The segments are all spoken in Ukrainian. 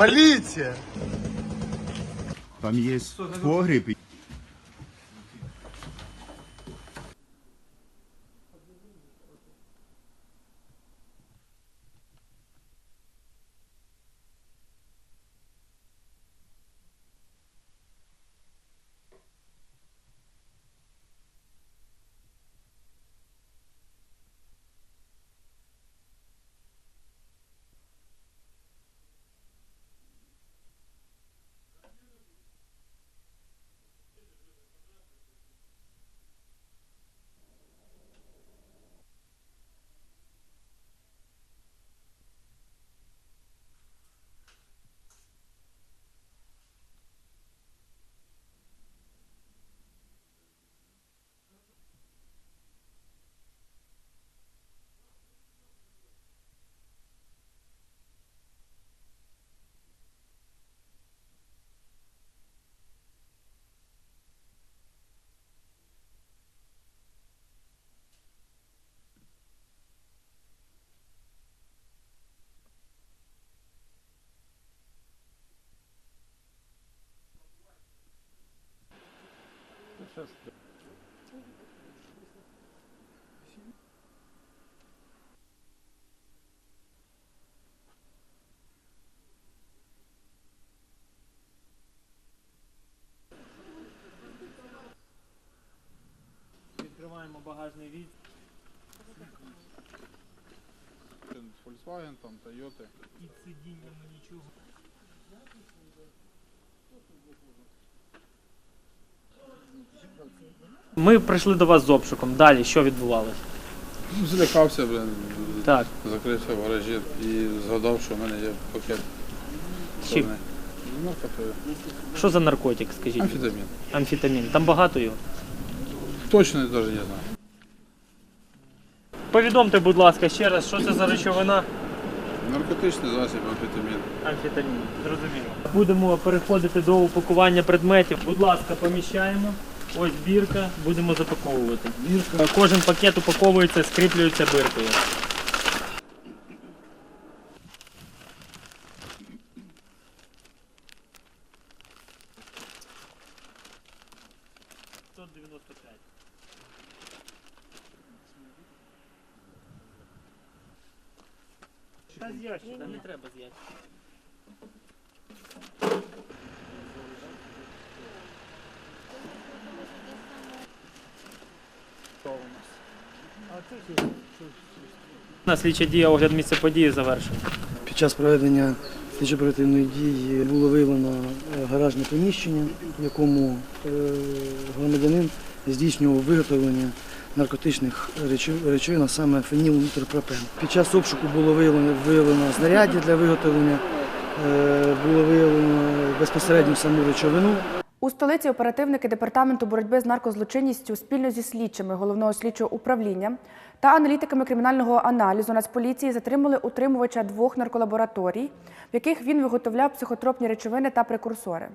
Поліція! Там є погріб. Відкриваємо багажний від. Volkswagen, там, Toyota. Під сидінням нічого. Ми прийшли до вас з обшуком. Далі що відбувалося? Ну, Злякався, блин, Так. закрився в гаражі і згадав, що в мене є пакет. Чи чорний. Ну, тобто, що за наркотик, скажіть? амфетамін. Амфетамін. Там багато його. Точно навіть не знаю. Повідомте, будь ласка, ще раз, що це за речовина? Наркотичний засіб, амфетамін. Амфетамін. Зрозуміло. Будемо переходити до упакування предметів. Будь ласка, поміщаємо. Ось бірка, будемо запаковувати. Бірка. Кожен пакет упаковується, скріплюється биркою. Та з ящика, не треба з ящика. Слідча дія огляд місця події завершено. Під час проведення слідчо-оперативної дії було виявлено е, гаражне приміщення, в якому е, громадянин здійснював виготовлення наркотичних речов- речовин, а саме фенілнітропропен. Під час обшуку було виявлено, виявлено знаряддя для виготовлення, е, було виявлено безпосередньо саму речовину. У столиці оперативники департаменту боротьби з наркозлочинністю спільно зі слідчими головного слідчого управління та аналітиками кримінального аналізу Нацполіції затримали утримувача двох нарколабораторій, в яких він виготовляв психотропні речовини та прекурсори.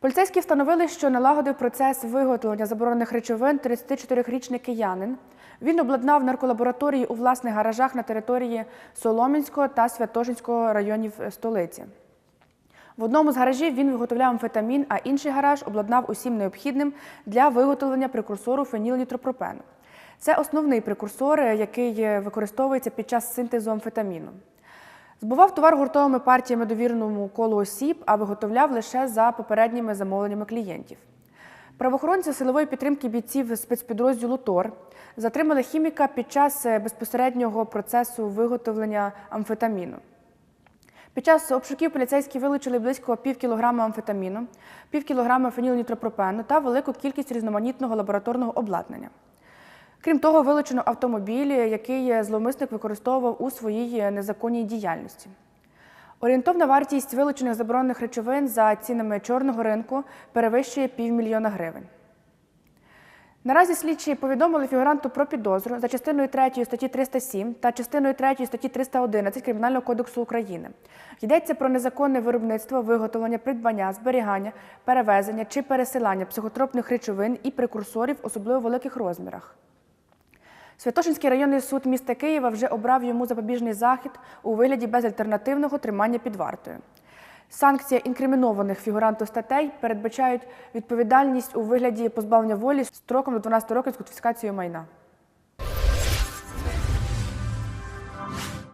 Поліцейські встановили, що налагодив процес виготовлення заборонених речовин 34-річний киянин. Він обладнав нарколабораторії у власних гаражах на території Соломінського та Святошинського районів столиці. В одному з гаражів він виготовляв амфетамін, а інший гараж обладнав усім необхідним для виготовлення прекурсору фенілнітропропену. Це основний прекурсор, який е, використовується під час синтезу амфетаміну. Збував товар гуртовими партіями довіреному колу осіб, а виготовляв лише за попередніми замовленнями клієнтів. Правоохоронці силової підтримки бійців спецпідрозділу ТОР затримали хіміка під час е, безпосереднього процесу виготовлення амфетаміну. Під час обшуків поліцейські вилучили близько пів кілограма амфетаміну, пів кілограма фенілнітропропену та велику кількість різноманітного лабораторного обладнання. Крім того, вилучено автомобіль, який зловмисник використовував у своїй незаконній діяльності. Орієнтовна вартість вилучених заборонених речовин за цінами чорного ринку перевищує півмільйона гривень. Наразі слідчі повідомили фігуранту про підозру за частиною 3 статті 307 та частиною 3 статті 311 Кримінального кодексу України. Йдеться про незаконне виробництво, виготовлення, придбання, зберігання, перевезення чи пересилання психотропних речовин і прекурсорів, особливо великих розмірах. Святошинський районний суд міста Києва вже обрав йому запобіжний захід у вигляді безальтернативного тримання під вартою. Санкція інкримінованих фігуранту статей передбачають відповідальність у вигляді позбавлення волі строком до 12 років з конфіскацією майна.